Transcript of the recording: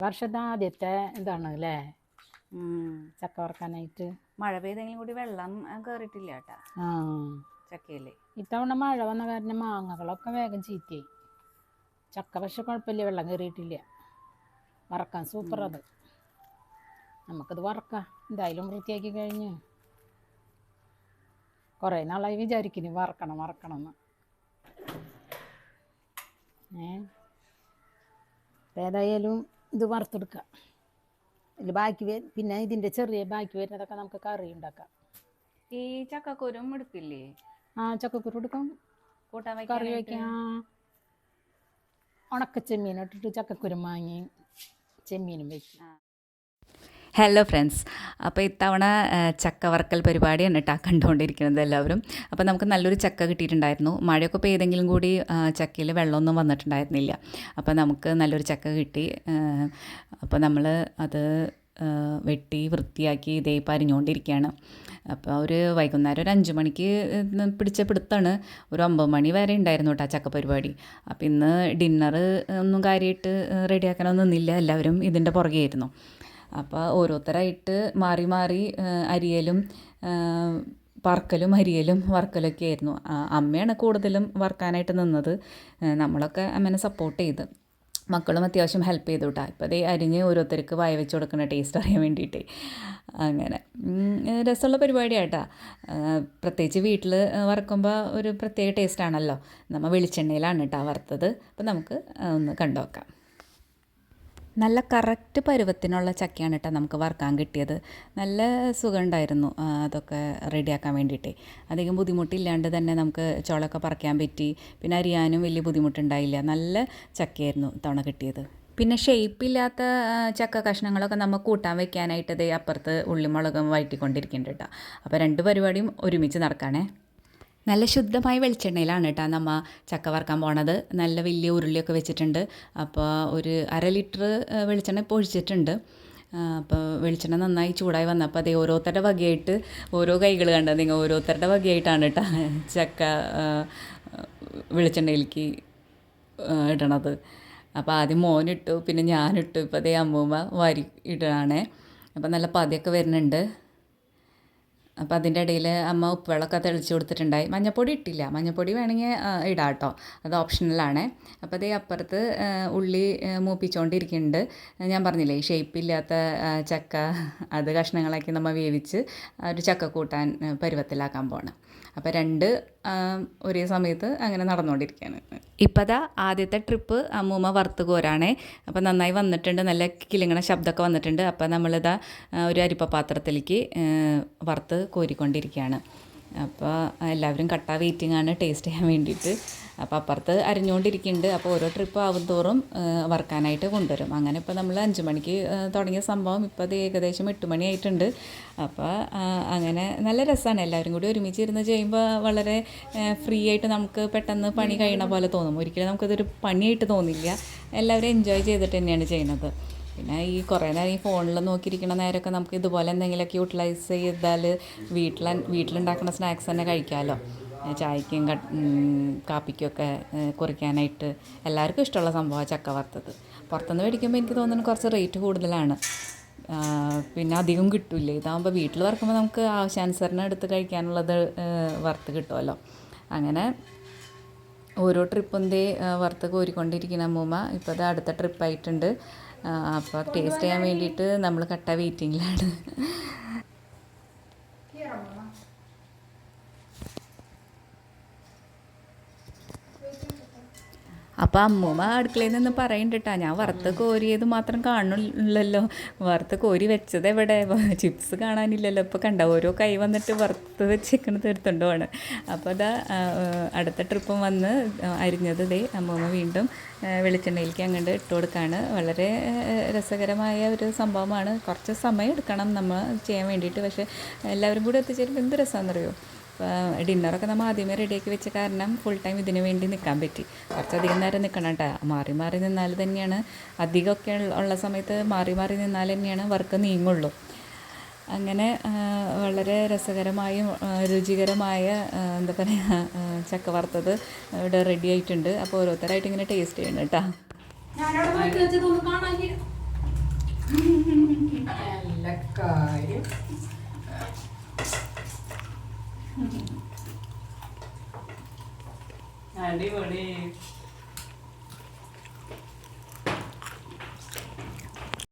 വർഷത്തെ ആദ്യത്തെ ഇതാണ് അല്ലേ. ചക്ക വറക്കാനായിട്ട്. മഴ പെയ്തെങ്കിലും കൂടി വെള്ളം കയറിയിട്ടില്ല കേട്ടാ. ചക്കയിൽ. ഇത്തവണ മഴ വന്ന കാരണം മാങ്ങകളൊക്കെ വേഗം ചീത്തയായി ചക്ക പക്ഷെ കുഴപ്പമില്ല വെള്ളം കയറിയിട്ടില്ല വറക്കാൻ സൂപ്പർ അത്. നമുക്കത് വറക്കാം. എന്തായാലും വൃത്തിയാക്കി കഴിഞ്ഞ്. കുറേ നാളായി വിചാരിക്കുന്നു വറക്കണം വറക്കണം എന്ന് ഏ ഏതായാലും ഇത് വറുത്തെടുക്കാം. ഇതിൽ ബാക്കി വേ പിന്നെ ഇതിന്റെ ചെറിയ ബാക്കി വരുന്നതൊക്കെ നമുക്ക് കറി ഉണ്ടാക്കാം. ഈ ചക്കക്കുരും എടുക്കില്ലേ ആ ചക്കക്കുരു എടുക്കാം. കറി? വയ്ക്കാം. ഉണക്ക ചെമ്മീൻ ഇട്ടിട്ട് ചക്കക്കുരു മാങ്ങി ചെമ്മീനും വയ്ക്കും. ഹലോ ഫ്രണ്ട്സ് അപ്പോൾ ഇത്തവണ ചക്ക വറക്കൽ പരിപാടിയാണ് കേട്ടോ കണ്ടുകൊണ്ടിരിക്കുന്നത് എല്ലാവരും. അപ്പോൾ നമുക്ക് നല്ലൊരു ചക്ക കിട്ടിയിട്ടുണ്ടായിരുന്നു. മഴയൊക്കെ പെയ്തെങ്കിലും കൂടി ചക്കയിൽ വെള്ളമൊന്നും വന്നിട്ടുണ്ടായിരുന്നില്ല. അപ്പോൾ നമുക്ക് നല്ലൊരു ചക്ക കിട്ടി. അപ്പോൾ നമ്മൾ അത് വെട്ടി വൃത്തിയാക്കി ഇതേ പരിഞ്ഞുകൊണ്ടിരിക്കുകയാണ്. അപ്പോൾ ഒരു വൈകുന്നേരം ഒരു അഞ്ച് മണിക്ക് പിടിച്ച പിടുത്താണ്. ഒരു ഒമ്പത് മണി വരെ ഉണ്ടായിരുന്നു കേട്ടോ ചക്ക പരിപാടി. അപ്പോൾ ഇന്ന് ഡിന്നർ ഒന്നും കാര്യമായിട്ട് റെഡിയാക്കാനൊന്നും നിന്നില്ല എല്ലാവരും ഇതിന്റെ പുറകെയായിരുന്നു. അപ്പോൾ ഓരോരുത്തരായിട്ട് മാറി മാറി അരിയലും വറക്കലും അരിയലും വറക്കലൊക്കെ ആയിരുന്നു. അമ്മയാണ് കൂടുതലും വറക്കാനായിട്ട് നിന്നത്. നമ്മളൊക്കെ അമ്മേനെ സപ്പോർട്ട് ചെയ്ത്. മക്കളും അത്യാവശ്യം ഹെൽപ്പ് ചെയ്തു കേട്ടോ ഇപ്പോൾ അതേ അരിഞ്ഞ് ഓരോരുത്തർക്ക് വായ വെച്ച് കൊടുക്കുന്ന ടേസ്റ്റ് അറിയാൻ വേണ്ടിയിട്ട്. അങ്ങനെ. രസമുള്ള പരിപാടിയാട്ടാ. പ്രത്യേകിച്ച് വീട്ടിൽ വറക്കുമ്പോൾ ഒരു പ്രത്യേക ടേസ്റ്റാണല്ലോ നമ്മൾ വെളിച്ചെണ്ണയിലാണ് കേട്ടോ വറുത്തത്. അപ്പോൾ നമുക്ക് ഒന്ന് കണ്ടുനോക്കാം നല്ല കറക്റ്റ് പരുവത്തിനുള്ള ചക്കയാണ് കേട്ടോ നമുക്ക് വറുക്കാൻ കിട്ടിയത്. നല്ല സുഖമുണ്ടായിരുന്നു അതൊക്കെ റെഡിയാക്കാൻ വേണ്ടിയിട്ട്. അധികം ബുദ്ധിമുട്ടില്ലാണ്ട് തന്നെ നമുക്ക് ചോളൊക്കെ പറിക്കാൻ പറ്റി. പിന്നെ അരിയാനും വലിയ ബുദ്ധിമുട്ടുണ്ടായില്ല. നല്ല ചക്കയായിരുന്നു തവണ കിട്ടിയത്. പിന്നെ ഷേപ്പില്ലാത്ത ചക്ക കഷ്ണങ്ങളൊക്കെ നമ്മൾ കൂട്ടാൻ വെക്കാനായിട്ട് അപ്പുറത്ത് ഉള്ളിമുളകും വഴറ്റിക്കൊണ്ടിരിക്കുന്നുണ്ട് കേട്ടോ. അപ്പോൾ രണ്ട് പരിപാടിയും ഒരുമിച്ച് നടക്കാണേ. നല്ല ശുദ്ധമായ വെളിച്ചെണ്ണയിലാണ് കേട്ടോ നമ്മ ചക്ക വറക്കാൻ പോണത്. നല്ല വലിയ ഉരുളിയൊക്കെ വെച്ചിട്ടുണ്ട്. അപ്പോൾ ഒരു അര ലിറ്റർ വെളിച്ചെണ്ണ ഇപ്പോൾ ഒഴിച്ചിട്ടുണ്ട്. അപ്പോൾ വെളിച്ചെണ്ണ നന്നായി ചൂടായി വന്നപ്പോൾ അതേ ഓരോരുത്തരുടെ വകയായിട്ട് ഓരോ കൈകൾ കണ്ടത് നിങ്ങൾ? ഓരോരുത്തരുടെ വകയായിട്ടാണ് കേട്ടോ ചക്ക വെളിച്ചെണ്ണയിലേക്ക് ഇടണത്. അപ്പോൾ ആദ്യം മോനിട്ടു പിന്നെ ഞാനിട്ടു. ഇപ്പോൾ അതേ അമ്മൂമ്മ വാരി ഇടുകയാണേ അപ്പോൾ നല്ല പതിയൊക്കെ വരുന്നുണ്ട്. അപ്പോൾ അതിന്റെ ഇടയിൽ അമ്മ ഉപ്പുവെള്ളമൊക്കെ തെളിച്ച് കൊടുത്തിട്ടുണ്ടായി. മഞ്ഞപ്പൊടി ഇട്ടില്ല. മഞ്ഞപ്പൊടി വേണമെങ്കിൽ ഇടാം കേട്ടോ അത് ഓപ്ഷണലാണ്. അപ്പോൾ അതേ അപ്പുറത്ത് ഉള്ളി മൂപ്പിച്ചുകൊണ്ടിരിക്കുന്നുണ്ട് ഞാൻ പറഞ്ഞില്ലേ ഷേപ്പ് ഇല്ലാത്ത ചക്ക അത് കഷ്ണങ്ങളാക്കി നമ്മൾ വേവിച്ച് ഒരു ചക്ക കൂട്ടാൻ പരുവത്തിലാക്കാൻ പോകണം അപ്പോൾ രണ്ട് ഒരേ സമയത്ത് അങ്ങനെ നടന്നുകൊണ്ടിരിക്കുകയാണ് ഇപ്പോൾ അതാ ആദ്യത്തെ ട്രിപ്പ് അമ്മൂമ്മ വറുത്ത് കോരാണേ. അപ്പോൾ നന്നായി വന്നിട്ടുണ്ട് നല്ല കിളിങ്ങണ ശബ്ദമൊക്കെ വന്നിട്ടുണ്ട്. അപ്പോൾ നമ്മളിതാ ഒരു അരിപ്പ പാത്രത്തിലേക്ക് വറുത്ത് കോരിക്കൊണ്ടിരിക്കുകയാണ്. അപ്പോൾ എല്ലാവരും കട്ട വെയിറ്റിംഗ് ആണ് ടേസ്റ്റ് ചെയ്യാൻ വേണ്ടിയിട്ട്. അപ്പോൾ അപ്പുറത്ത് അരിഞ്ഞുകൊണ്ടിരിക്കുന്നുണ്ട്. അപ്പോൾ ഓരോ ട്രിപ്പ് ആവും തോറും വറുക്കാനായിട്ട് കൊണ്ടുവരും. അങ്ങനെ ഇപ്പോൾ നമ്മൾ അഞ്ച് മണിക്ക് തുടങ്ങിയ സംഭവം ഇപ്പോൾ അത് ഏകദേശം എട്ട് മണിയായിട്ടുണ്ട് അപ്പോൾ അങ്ങനെ നല്ല രസമാണ് എല്ലാവരും കൂടി ഒരുമിച്ച് ഇരുന്ന് ചെയ്യുമ്പോൾ വളരെ ഫ്രീ ആയിട്ട് നമുക്ക് പെട്ടെന്ന് പണി കഴിയണ പോലെ തോന്നും. ഒരിക്കലും നമുക്കതൊരു പണിയായിട്ട് തോന്നില്ല. എല്ലാവരും എൻജോയ് ചെയ്തിട്ട് തന്നെയാണ് ചെയ്യുന്നത്. പിന്നെ ഈ കുറേ നേരം ഈ ഫോണിൽ നോക്കിയിരിക്കുന്ന നേരമൊക്കെ നമുക്ക് ഇതുപോലെ എന്തെങ്കിലുമൊക്കെ യൂട്ടിലൈസ് ചെയ്താൽ വീട്ടിൽ വീട്ടിലുണ്ടാക്കുന്ന സ്നാക്സ് തന്നെ കഴിക്കാമല്ലോ. ചായക്കും ഏ, കുറിക്കാനായിട്ട് എല്ലാവർക്കും ഇഷ്ടമുള്ള സംഭവമാണ് ചക്ക വറുത്തത്. പുറത്തുനിന്ന് മേടിക്കുമ്പോൾ എനിക്ക് തോന്നുന്നു കുറച്ച് റേറ്റ് കൂടുതലാണ്. പിന്നെ അധികം കിട്ടില്ല? ഇതാകുമ്പോൾ വീട്ടിൽ വറുക്കുമ്പോൾ നമുക്ക് ആവശ്യാനുസരണം എടുത്ത് കഴിക്കാനുള്ളത് വറുത്ത് കിട്ടുമല്ലോ. അങ്ങനെ ഓരോ ട്രിപ്പും ദേ വറുത്ത് കോരിക്കൊണ്ടിരിക്കുന്ന അമ്മൂമ്മ ഇപ്പോൾ അത് അടുത്ത ട്രിപ്പായിട്ടുണ്ട് അപ്പോൾ ടേസ്റ്റ് ചെയ്യാൻ വേണ്ടിയിട്ട് നമ്മൾ കട്ട വെയിറ്റിങ്ങിലാണ് അപ്പോൾ അമ്മൂമ്മ അടുക്കളയിൽ നിന്ന് പറയുന്നുണ്ട് കേട്ടോ ഞാൻ വറുത്ത് കോരിയത് മാത്രം കാണുന്നില്ലല്ലോ. വറുത്ത് കോരി വെച്ചത് എവിടെ? ചിപ്സ് കാണാനില്ലല്ലോ. ഇപ്പോൾ കണ്ട ഓരോ കൈ വന്നിട്ട് വറുത്ത് വെച്ചേക്കണത് ആണ് അപ്പോൾ അതാ അടുത്ത ട്രിപ്പും വന്ന് അരിഞ്ഞത് ദേ അമ്മൂമ്മ വീണ്ടും വെളിച്ചെണ്ണയിലേക്ക് അങ്ങോട്ട് ഇട്ട് കൊടുക്കുകയാണ് വളരെ രസകരമായ ഒരു സംഭവമാണ്. കുറച്ച് സമയം എടുക്കണം നമ്മൾ ചെയ്യാൻ വേണ്ടിയിട്ട്. പക്ഷേ എല്ലാവരും കൂടി എത്തിച്ചേരുമ്പോൾ എന്ത് രസമാണെന്നറിയോ ഡിന്നറൊക്കെ നമ്മൾ ആദ്യമേ റെഡിയാക്കി വെച്ച കാരണം ഫുൾ ടൈം ഇതിന് വേണ്ടി നിൽക്കാൻ പറ്റി. കുറച്ചധികം നേരം നിൽക്കണം കേട്ടോ മാറി മാറി നിന്നാൽ തന്നെയാണ് അധികമൊക്കെ ഉള്ള- ഉള്ള സമയത്ത് മാറി മാറി നിന്നാൽ തന്നെയാണ് വർക്ക് നീങ്ങുള്ളൂ. അങ്ങനെ വളരെ രസകരമായും രുചികരമായ എന്താ പറയുക ചക്ക വറുത്തത് ഇവിടെ റെഡി ആയിട്ടുണ്ട്. അപ്പോൾ ഓരോരുത്തരായിട്ട് ഇങ്ങനെ ടേസ്റ്റ് ചെയ്യണം കേട്ടോ കാണാനില്ല കാര്യം. അടിപൊളി